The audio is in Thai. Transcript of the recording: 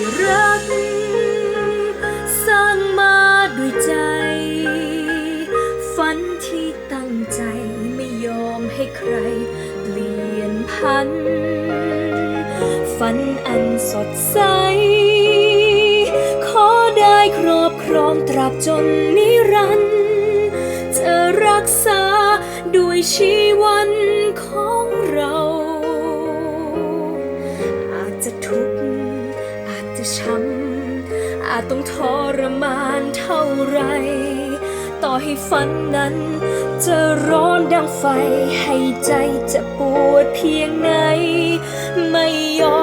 ยรัก สร้างมาด้วยใจ ฝันที่ตั้งใจไม่ยอมให้ใครเปลี่ยนพัน ฝันอันสดใส ขอได้ครอบครองตราบจนนิรันดรจะรักษาด้วยชีวันของเรา อาจจะทุก อาจจะช้ำอาจต้องทรมานเท่าไร ต่อให้ฝันนั้นจะร้อนดังไฟให้ใจจะปวดเพียงไหน ไม่ยอม